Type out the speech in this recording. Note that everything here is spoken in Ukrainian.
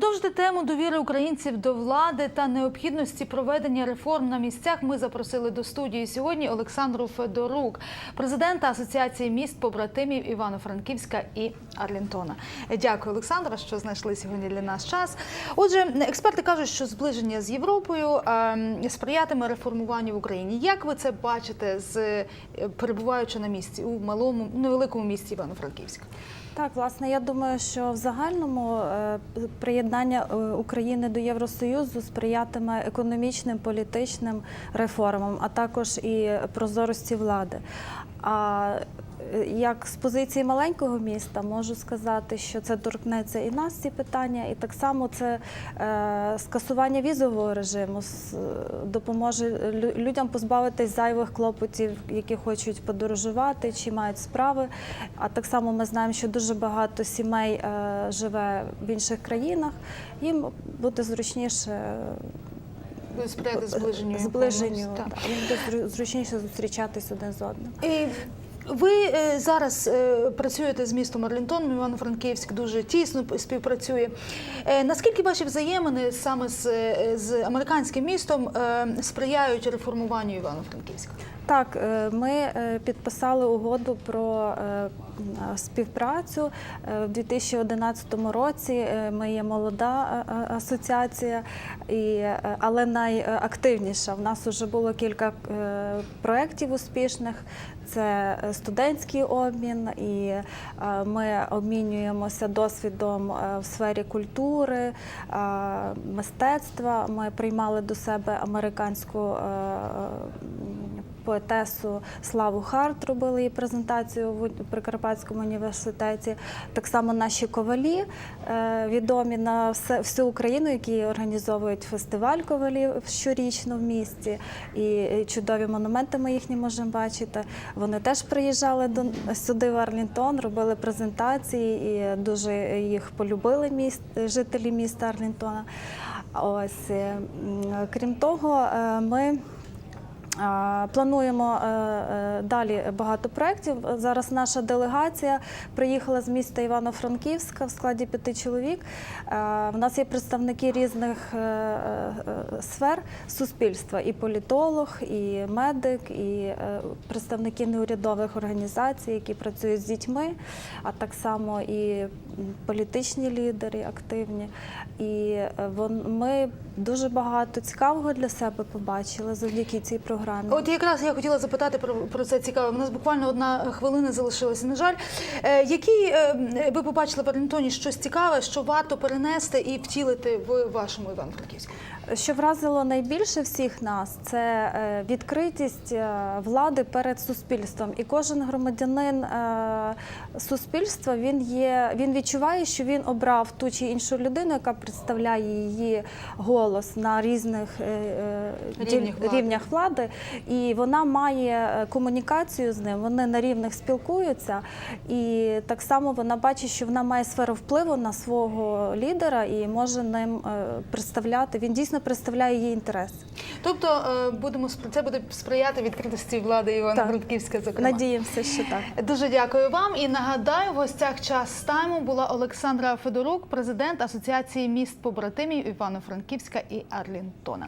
Продовжити тему довіри українців до влади та необхідності проведення реформ на місцях. Ми запросили до студії сьогодні Олександру Федорук, президента Асоціації міст побратимів Івано-Франківська і Арлінтона. Дякую, Олександра, що знайшли сьогодні для нас час. Отже, експерти кажуть, що зближення з Європою е, сприятиме реформуванню в Україні. Як ви це бачите, з е, перебуваючи на місці у малому невеликому місті Івано-Франківська? Так, власне, я думаю, що в загальному е, приєднання е, України до Євросоюзу сприятиме економічним, політичним реформам, а також і прозорості влади. А як з позиції маленького міста можу сказати, що це торкнеться і нас ці питання, і так само це е, скасування візового режиму допоможе людям позбавитись зайвих клопотів, які хочуть подорожувати чи мають справи. А так само ми знаємо, що дуже багато сімей е, живе в інших країнах. Їм буде зручніше сприяти зближенню зближенню, Так. так, їм буде зручніше зустрічатись один з одним. І Ви е, зараз е, працюєте з містом Арлінтон, Івано-Франківськ дуже тісно співпрацює. Е, Наскільки ваші взаємини саме з, з американським містом сприяють реформуванню Івано-Франківська? Так, е, ми е, підписали угоду про е, співпрацю в 2011 році. Ми є молода асоціація, але найактивніша. В нас вже було кілька проєктів успішних. Це студентський обмін, і ми обмінюємося досвідом в сфері культури, мистецтва. Ми приймали до себе американську поетесу Славу Харт, робили її презентацію в Прикарпатському університеті. Так само наші ковалі е, відомі на всю Україну, які організовують фестиваль ковалів щорічно в місті. І чудові монументи ми їхні можемо бачити. Вони теж приїжджали до сюди в Арлінтон, робили презентації і дуже їх полюбили міст, жителі міста Арлінтона. Ось крім того, е, ми. Плануємо е, е, далі багато проєктів. Зараз наша делегація приїхала з міста Івано-Франківська в складі п'яти чоловік. В нас є представники різних е, сфер суспільства: і політолог, і медик, і представники неурядових організацій, які працюють з дітьми, а так само і політичні лідери активні. І ми дуже багато цікавого для себе побачили завдяки цій програмі. От якраз я хотіла запитати про, про це цікаво. У нас буквально одна хвилина залишилася. На жаль, е, які е, ви побачили в Арлінтоні щось цікаве, що варто перенести і втілити в вашому Івано-Франківську? Що вразило найбільше всіх нас, це е, відкритість влади перед суспільством. І кожен громадянин суспільства він є, він відчуває, що він обрав ту чи іншу людину, яка представляє її голос на різних Рівнях влади. рівнях влади, і вона має е, комунікацію з ним. Вони на рівних спілкуються, і так само вона бачить, що вона має сферу впливу на свого лідера і може ним е, представляти. Він дійсно представляє її інтерес. Тобто е, будемо це буде сприяти відкритості влади Івано-Франківська, зокрема. Надіємося, що так. Дуже дякую вам. І нагадаю, в гостях час тайму була Олександра Федорук, президент Асоціації міст побратимів Івано-Франківська і Арлінтона.